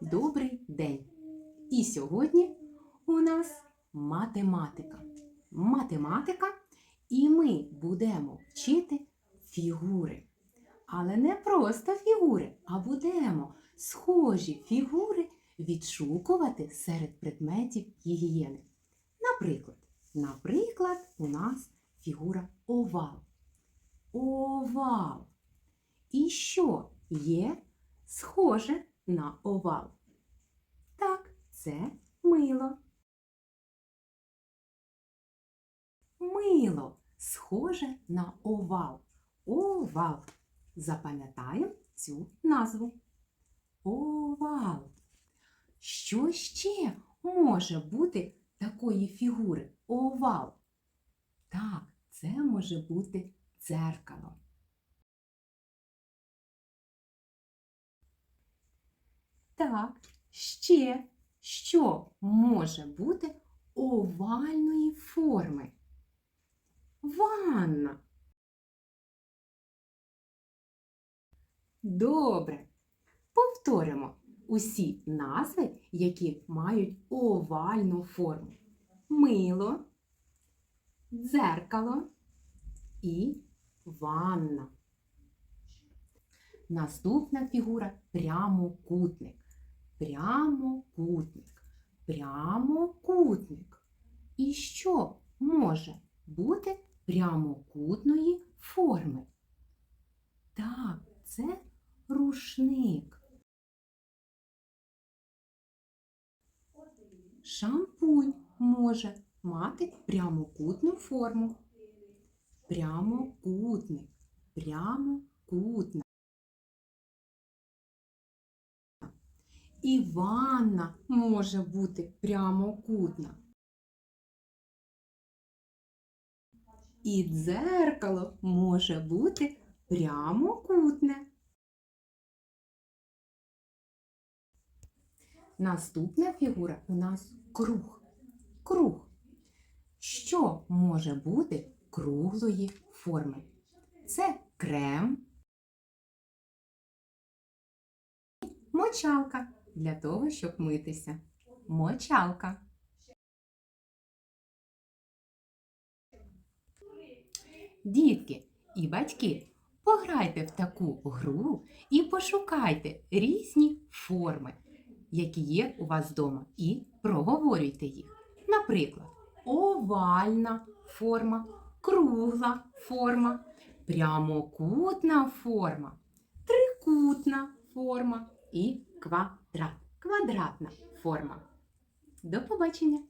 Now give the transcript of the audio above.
добрий день! І сьогодні у нас математика. Математика, і ми будемо вчити фігури. Але не просто фігури, а будемо схожі фігури відшукувати серед предметів гігієни. Наприклад, наприклад, у нас фігура овал. Овал. І що є схоже на овал? Так, це мило. Мило схоже на овал. Овал. Запам'ятаємо цю назву. Овал. Що ще може бути такої фігури? Овал. Так, це може бути дзеркало. Так, ще що може бути овальної форми? Ванна. Добре. Повторимо усі назви, які мають овальну форму. Мило, дзеркало і ванна. Наступна фігура прямокутник. Прямокутник. Прямокутник. І що може бути прямокутної форми? Так, це рушник. Шампунь може мати прямокутну форму. Прямокутник. Прямокутна. І ванна може бути прямокутна. І дзеркало може бути прямокутне. Наступна фігура у нас круг. Круг. Що може бути круглої форми? Це крем, мочалка для того, щоб митися. Мочалка. Дітки і батьки, пограйте в таку гру і пошукайте різні форми, які є у вас вдома, і проговорюйте їх. Наприклад, овальна форма, кругла форма, прямокутна форма, трикутна форма і квадрат. Квадратна форма. До побачення!